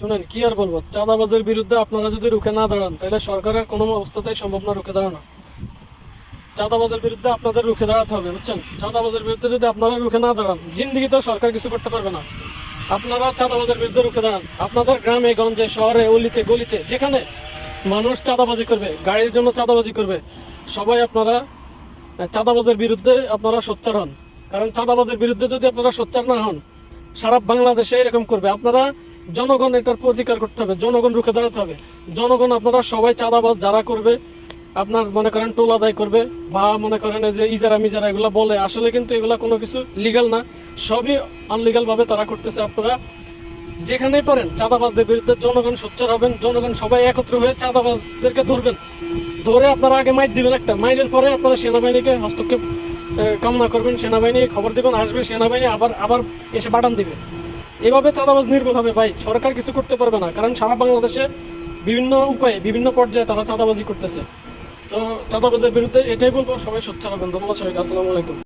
শুনেন, কি আর বলব? চাঁদাবাজের বিরুদ্ধে আপনারা যদি রুখে না দাঁড়ান, তাহলে সরকারের কোনো অবস্থাতেই সম্ভব না রুখে দাঁড়ানো। চাঁদাবাজের বিরুদ্ধে আপনাদের রুখে দাঁড়াতে হবে, বুঝছেন? চাঁদাবাজের বিরুদ্ধে যদি আপনারা রুখে না দাঁড়ান জিন্দিগিতেও সরকার কিছু করতে পারবে না। আপনারা চাঁদাবাজের বিরুদ্ধে রুখে দাঁড়ান। আপনাদের গ্রামে, গঞ্জে, শহরে, অলিতে, গলিতে, যেখানে মানুষ চাঁদাবাজি করবে, গাড়ির জন্য চাঁদাবাজি করবে, সবাই আপনারা চাঁদাবাজের বিরুদ্ধে আপনারা সোচ্চার হন। কারণ চাঁদাবাজের বিরুদ্ধে যদি আপনারা সোচ্চার না হন, সারা বাংলাদেশে এরকম করবে। আপনারা জনগণ এটার প্রতিকার করতে হবে, জনগণ রুখে দাঁড়াতে হবে। জনগণ আপনারা সবাই চাঁদাবাজ যারা করবে, আপনার মনে করেন টোল আদায় করবে, বা মনে করেন যে ইজারা মিজারা এগুলো বলে, আসলে কিন্তু এগুলা কোনো কিছু লিগাল না। সবই আনলিগাল ভাবে তারা করতেছে আপনারা। যেখানেই পারেন, চাঁদাবাজদের বিরুদ্ধে জনগণ সোচ্চার হবেন, জনগণ সবাই একত্র হয়ে চাঁদাবাজদেরকে ধরবেন। ধরে আপনারা আগে মাইর দিবেন একটা, মাইরের পরে আপনারা সেনাবাহিনীকে হস্তক্ষেপ কামনা করবেন, সেনাবাহিনী খবর দেবেন, আসবে, সেনাবাহিনী আবার আবার এসে বাটান দিবে। এভাবে চাঁদাবাজ নির্মূল হবে, ভাই, সরকার কিছু করতে পারবে না, কারণ সারা বাংলাদেশে বিভিন্ন উপায়ে, বিভিন্ন পর্যায়ে তারা চাঁদাবাজি করতেছে। তো চাঁদাবাজের বিরুদ্ধে এটাই বলব, সবাই সোচ্চার হবেন। ধন্যবাদ সবাইকে, আসসালামু আলাইকুম।